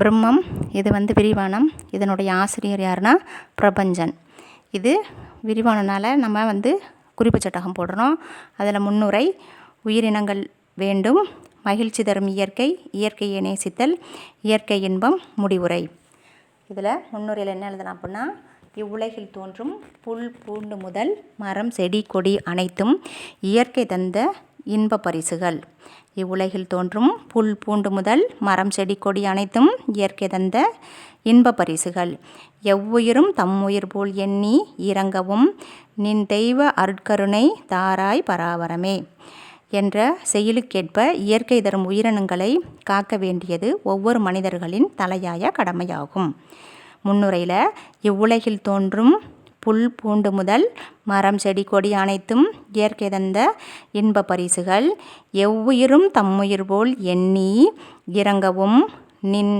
பிரம்மம் இது வந்து விரிவானம். இதனுடைய ஆசிரியர் யாருன்னா பிரபஞ்சன். இது விரிவானனால் நம்ம வந்து குறிப்பு சட்டகம் போடுறோம். அதில் முன்னுரை உயிரினங்கள் வேண்டும் மகிழ்ச்சி தரும் இயற்கை இயற்கையை நேசித்தல் இயற்கை இன்பம் முடிவுரை. இதில் முன்னுரையில் என்ன எழுதலாம் அப்படின்னா இவ்வுலகில் தோன்றும் புல் பூண்டு முதல் மரம் செடி கொடி அனைத்தும் இயற்கை தந்த இன்ப பரிசுகள். இவ்வுலகில் தோன்றும் புல் பூண்டு முதல் மரம் செடி கொடி அனைத்தும் இயற்கை தந்த இன்ப பரிசுகள். எவ்வுயிரும் தம்முயிர் போல் எண்ணி இறங்கவும் நின் தெய்வ அருட்கருணை தாராய் பராவரமே என்ற செயலுக்கேற்ப இயற்கை தரும் உயிரினங்களை காக்க வேண்டியது ஒவ்வொரு மனிதர்களின் தலையாய கடமையாகும். முன்னுரையில் இவ்வுலகில் தோன்றும் புல் பூண்டு முதல் மரம் செடி கொடி அனைத்தும் இயற்கை தந்த இன்ப பரிசுகள். எவ்வுயிரும் தம்முயிர் போல் எண்ணி இறங்கவும் நின்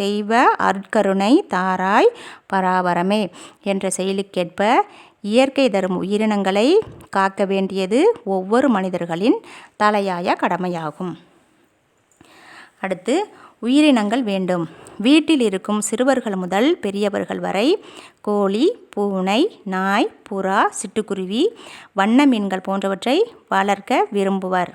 தெய்வ அற்கருணை தாராய் பராபரமே என்ற செயலுக்கேற்ப இயற்கை தரும் உயிரினங்களை காக்க வேண்டியது ஒவ்வொரு மனிதர்களின் தலையாய கடமையாகும். அடுத்து உயிரினங்கள் வேண்டும். வீட்டில் இருக்கும் சிறுவர்கள் முதல் பெரியவர்கள் வரை கோழி பூனை நாய் புறா சிட்டுக்குருவி வண்ண மீன்கள் போன்றவற்றை வளர்க்க விரும்புவர்.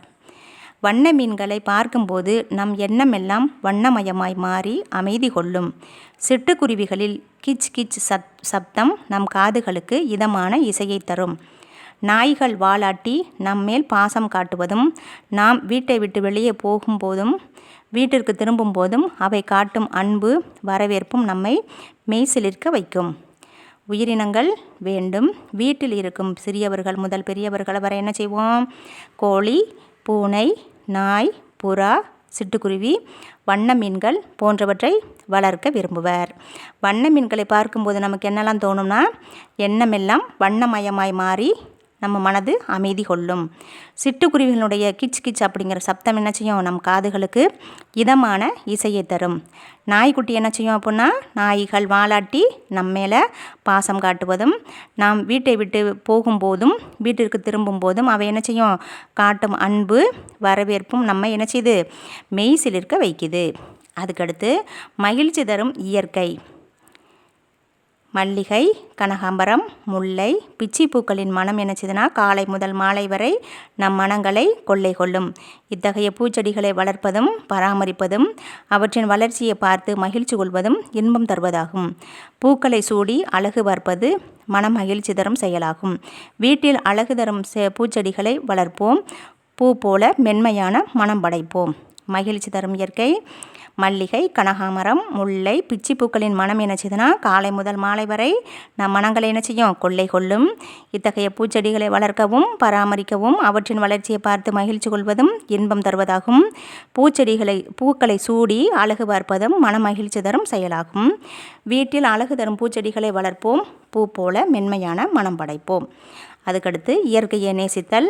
வண்ண மீன்களை பார்க்கும்போது நம் எண்ணமெல்லாம் வண்ணமயமாய் மாறி அமைதி கொள்ளும். சிட்டுக்குருவிகளில் கிச் கிச் சத் சப்தம் நம் காதுகளுக்கு இதமான இசையை தரும். நாய்கள் வாலாட்டி நம்மேல் பாசம் காட்டுவதும் நாம் வீட்டை விட்டு வெளியே போகும்போதும் வீட்டிற்கு திரும்பும் போதும் அவை காட்டும் அன்பு வரவேற்பும் நம்மை மெய்சிலிருக்க வைக்கும். உயிரினங்கள் வேண்டும். வீட்டில் இருக்கும் சிறியவர்கள் முதல் பெரியவர்கள் வரை என்ன செய்வோம்? கோழி பூனை நாய் புறா சிட்டுக்குருவி வண்ண மீன்கள் போன்றவற்றை வளர்க்க விரும்புவர். வண்ண மீன்களை பார்க்கும்போது நமக்கு என்னெல்லாம் தோணும்னா எண்ணமெல்லாம் வண்ணமயமாய் மாறி நம்ம மனது அமைதி கொள்ளும். சிட்டுக்குருவிகளுடைய கிச் கிச் அப்படிங்கிற சப்தம் என்ன செய்யும்? நம் காதுகளுக்கு இதமான இசையை தரும். நாய்க்குட்டி என்ன செய்யும் அப்படின்னா நாய்கள் வாலாட்டி நம்ம மேலே பாசம் காட்டுவதும் நாம் வீட்டை விட்டு போகும்போதும் வீட்டிற்கு திரும்பும் போதும் அவை என்ன செய்யும்? காட்டும் அன்பு வரவேற்பும் நம்ம என்ன செய்யுது மெய் சிலிர்க்க வைக்குது. அதுக்கடுத்து மகிழ்ச்சி தரும் இயற்கை. மல்லிகை கனகாம்பரம் முல்லை பிச்சி பூக்களின் மனம் என்னச்சுதுன்னா காலை முதல் மாலை வரை நம் மனங்களை கொள்ளை கொள்ளும். இத்தகைய பூச்செடிகளை வளர்ப்பதும் பராமரிப்பதும் அவற்றின் வளர்ச்சியை பார்த்து மகிழ்ச்சி கொள்வதும் இன்பம் தருவதாகும். பூக்களை சூடி அழகு பார்ப்பது மன மகிழ்ச்சி தரும் செயலாகும். வீட்டில் அழகு தரும் பூச்செடிகளை வளர்ப்போம். பூ போல மென்மையான மனம் படைப்போம். மகிழ்ச்சி தரும் இயற்கை. மல்லிகை கனகாமரம் முல்லை பிச்சி பூக்களின் மனம் என்ன செய்யுதுன்னா காலை முதல் மாலை வரை நம் மனங்களை என்ன செய்யும்? கொள்ளை கொள்ளும். இத்தகைய பூச்செடிகளை வளர்க்கவும் பராமரிக்கவும் அவற்றின் வளர்ச்சியை பார்த்து மகிழ்ச்சி கொள்வதும் இன்பம் தருவதாகும். பூச்செடிகளை பூக்களை சூடி அழகு பார்ப்பதும் மன மகிழ்ச்சி தரும் செயலாகும். வீட்டில் அழகு தரும் பூச்செடிகளை வளர்ப்போம். பூ போல மென்மையான மனம் படைப்போம். அதுக்கடுத்து இயற்கையை நேசித்தல்.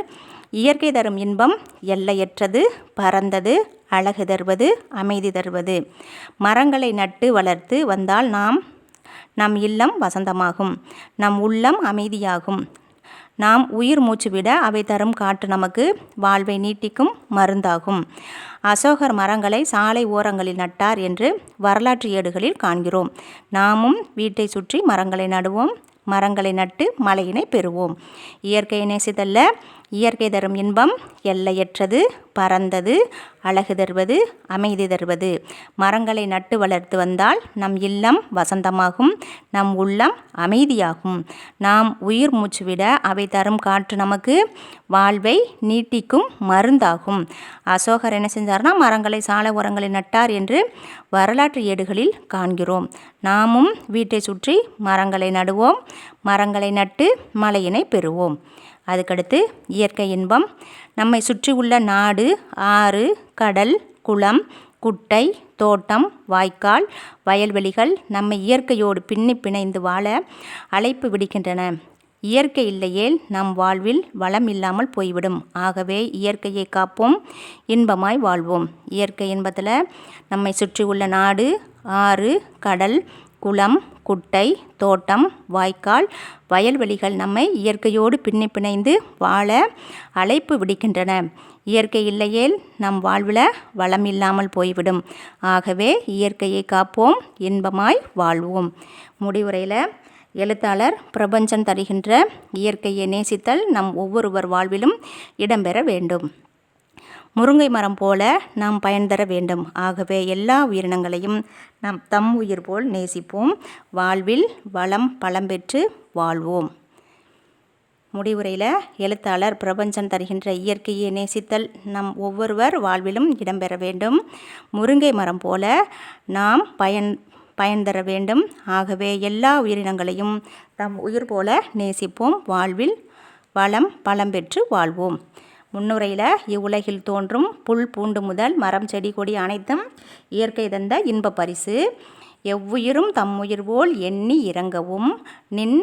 இயற்கை தரும் இன்பம் எல்லையற்றது பரந்தது அழகு தருவது அமைதி தருவது. மரங்களை நட்டு வளர்த்து வந்தால் நாம் நம் இல்லம் வசந்தமாகும். நம் உள்ளம் அமைதியாகும். நாம் உயிர் மூச்சு விட அவை தரும் காற்று நமக்கு வாழ்வை நீட்டிக்கும் மருந்தாகும். அசோகர் மரங்களை சாலை ஓரங்களில் நட்டார் என்று வரலாற்று ஏடுகளில் காண்கிறோம். நாமும் வீட்டை சுற்றி மரங்களை நடுவோம். மரங்களை நட்டு மழையினை பெறுவோம். இயற்கையை நேசித்தல்ல இயற்கை தரும் இன்பம் எல்லையற்றது. பறந்தது அழகு தருவது அமைதி தருவது. மரங்களை நட்டு வளர்த்து வந்தால் நம் இல்லம் வசந்தமாகும் நம் உள்ளம் அமைதியாகும். நாம் உயிர் மூச்சு விட அவை தரும் காற்று நமக்கு வாழ்வை நீட்டிக்கும் மருந்தாகும். அசோகர் என்ன செஞ்சார்னா மரங்களை சால உரங்களை நட்டார் என்று வரலாற்று ஏடுகளில் காண்கிறோம். நாமும் வீட்டை சுற்றி மரங்களை நடுவோம் மரங்களை நட்டு மழையினை பெறுவோம். அதுக்கடுத்து இயற்கை இன்பம். நம்மை சுற்றி உள்ள நாடு ஆறு கடல் குளம் குட்டை தோட்டம் வாய்க்கால் வயல்வெளிகள் நம்மை இயற்கையோடு பின்னி பிணைந்து வாழ அழைப்பு விடுக்கின்றன. இயற்கை இல்லையேல் நம் வாழ்வில் வளம் இல்லாமல் போய்விடும். ஆகவே இயற்கையை காப்போம் இன்பமாய் வாழ்வோம். இயற்கை இன்பத்தில் நம்மை சுற்றி உள்ள நாடு ஆறு கடல் குளம் குட்டை தோட்டம் வாய்க்கால் வயல்வெளிகள் நம்மை இயற்கையோடு பின்னி பிணைந்து வாழ அழைப்பு விடுக்கின்றன. இயற்கை இல்லையேல் நம் வாழ்வில் வளம் இல்லாமல் போய்விடும். ஆகவே இயற்கையை காப்போம் இன்பமாய் வாழ்வோம். முடிவுரையில் எழுத்தாளர் பிரபஞ்சன் தருகின்ற இயற்கையை நேசித்தல் நம் ஒவ்வொருவர் வாழ்விலும் இடம்பெற வேண்டும். முருங்கை மரம் போல நாம் பயன் தர வேண்டும். ஆகவே எல்லா உயிரினங்களையும் நாம் தம் உயிர் போல் நேசிப்போம். வாழ்வில் வளம் பலம் பெற்று வாழ்வோம். முடிவுரையில் எழுத்தாளர் பிரபஞ்சன் தருகின்ற இயற்கையை நேசித்தல் நம் ஒவ்வொருவர் வாழ்விலும் இடம்பெற வேண்டும். முருங்கை மரம் போல நாம் பயன் பயன் தர வேண்டும். ஆகவே எல்லா உயிரினங்களையும் தம் உயிர் போல நேசிப்போம். வாழ்வில் வளம் பலம் பெற்று வாழ்வோம். முன்னுரையில் இவ்வுலகில் தோன்றும் புல் பூண்டு முதல் மரம் செடி கொடி அனைத்தும் இயற்கை தந்த இன்ப பரிசு. எவ்வுயிரும் தம்முயிர் போல் எண்ணி இறங்கவும் நின்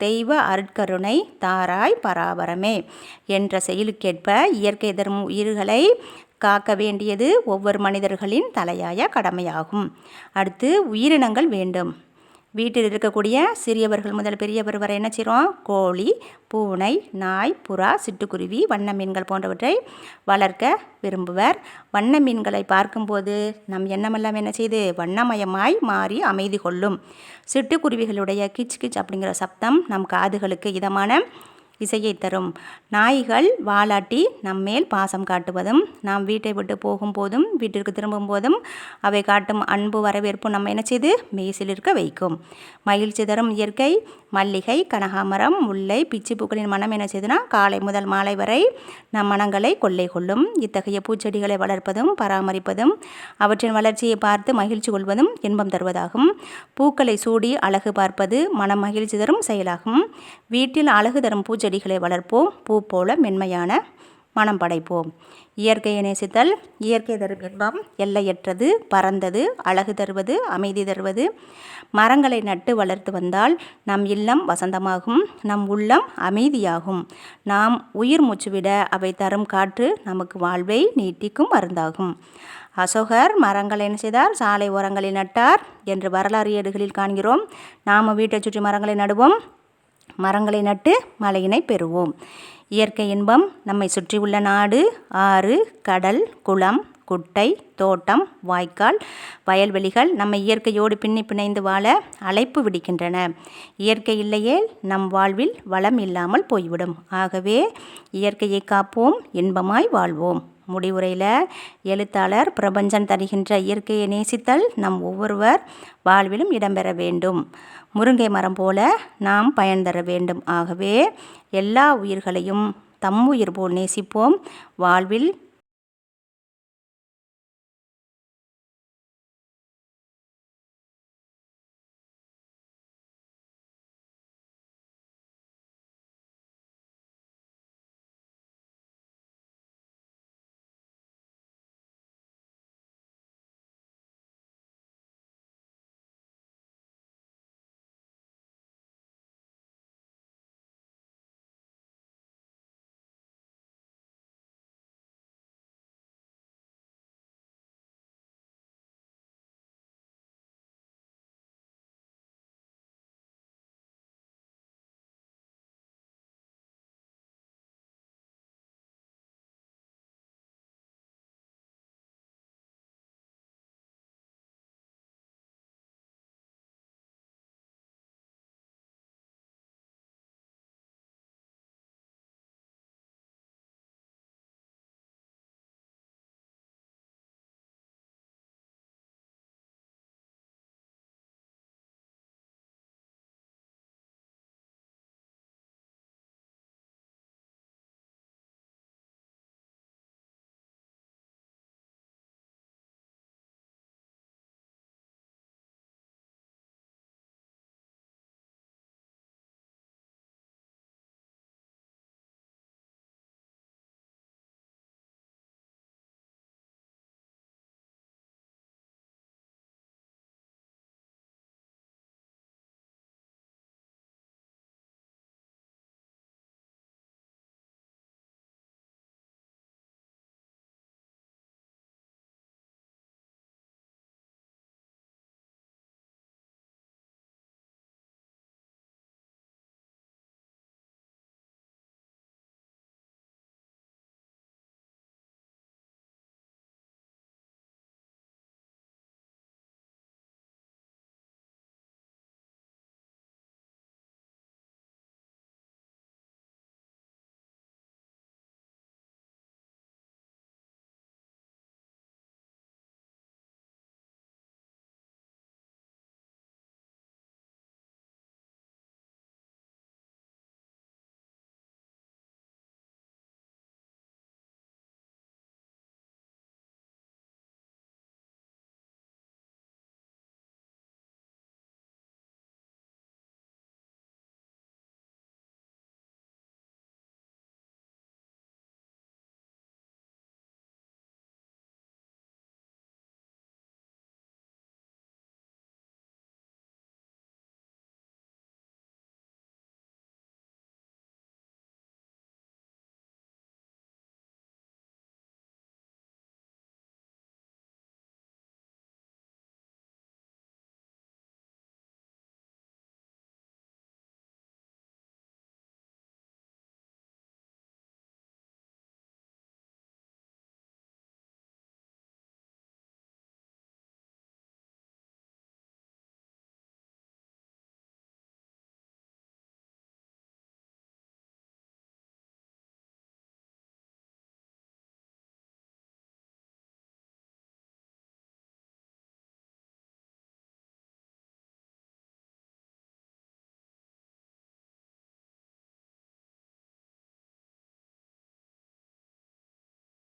தெய்வ அருட்கருணை தாராய் பராபரமே என்ற செயலுக்கேற்ப இயற்கை தரும் உயிர்களை காக்க வேண்டியது ஒவ்வொரு மனிதர்களின் தலையாய கடமையாகும். அடுத்து உயிரினங்கள் வேண்டும். வீட்டில் இருக்கக்கூடிய சிறியவர்கள் முதல் பெரியவர் வரை என்ன செய்கிறோம்? கோழி பூனை நாய் புறா சிட்டுக்குருவி வண்ண மீன்கள் போன்றவற்றை வளர்க்க விரும்புவர். வண்ண மீன்களை பார்க்கும்போது நம் எண்ணமெல்லாம் என்ன செய்து? வண்ணமயமாய் மாறி அமைதி கொள்ளும். சிட்டுக்குருவிகளுடைய கிச் கிச் அப்படிங்கிற சப்தம் நம் காதுகளுக்கு இதமான இசையை தரும். நாய்கள் வாலாட்டி நம்மேல் பாசம் காட்டுவதும் நாம் வீட்டை விட்டு போகும்போதும் வீட்டிற்கு திரும்பும் போதும் அவை காட்டும் அன்பு வரவேற்பு நம்ம என்ன செய்து? இருக்க வைக்கும். மகிழ்ச்சி தரும் இயற்கை மல்லிகை கனகாமரம் முல்லை பிச்சி பூக்களின் மனம் என்ன செய்துனா காலை முதல் மாலை வரை நம் மனங்களை கொள்ளை கொள்ளும். இத்தகைய பூச்செடிகளை வளர்ப்பதும் பராமரிப்பதும் அவற்றின் வளர்ச்சியை பார்த்து மகிழ்ச்சி கொள்வதும் இன்பம் தருவதாகும். பூக்களை சூடி அழகு பார்ப்பது மனம் மகிழ்ச்சி தரும் செயலாகும். வீட்டில் அழகு தரும் பூச்செடி செடிகளை வளர்ப்போம். பூ போல மென்மையான மனம் படைப்போம். இயற்கையை நேசித்தல் இயற்கை தரும் இன்பம் எல்லையற்றது பறந்தது அழகு தருவது அமைதி தருவது. மரங்களை நட்டு வளர்த்து வந்தால் நம் இல்லம் வசந்தமாகும் நம் உள்ளம் அமைதியாகும். நாம் உயிர் மூச்சுவிட அவை தரும் காற்று நமக்கு வாழ்வை நீட்டிக்கும் மருந்தாகும். அசோகர் மரங்களை என்ன செய்தார் சாலை ஓரங்களில் நட்டார் என்று வரலாறு ஏடுகளில் காண்கிறோம். நாம் வீட்டை சுற்றி மரங்களை நடுவோம். மரங்களை நட்டு மழையினை பெறுவோம். இயற்கை இன்பம் நம்மை சுற்றியுள்ள நாடு ஆறு கடல் குளம் குட்டை தோட்டம் வாய்க்கால் வயல்வெளிகள் நம்ம இயற்கையோடு பின்னி பிணைந்து வாழ அழைப்பு விடுக்கின்றன. இயற்கை இல்லையே நம் வாழ்வில் வளம் இல்லாமல் போய்விடும். ஆகவே இயற்கையை காப்போம் இன்பமாய் வாழ்வோம். முடிவுரையில் எழுத்தாளர் பிரபஞ்சன் தருகின்ற இயற்கையை நேசித்தல் நம் ஒவ்வொருவர் வாழ்விலும் இடம்பெற வேண்டும். முருங்கை மரம் போல நாம் பயன் தர வேண்டும். ஆகவே எல்லா உயிர்களையும் தம் உயிர் போல் நேசிப்போம். வாழ்வில்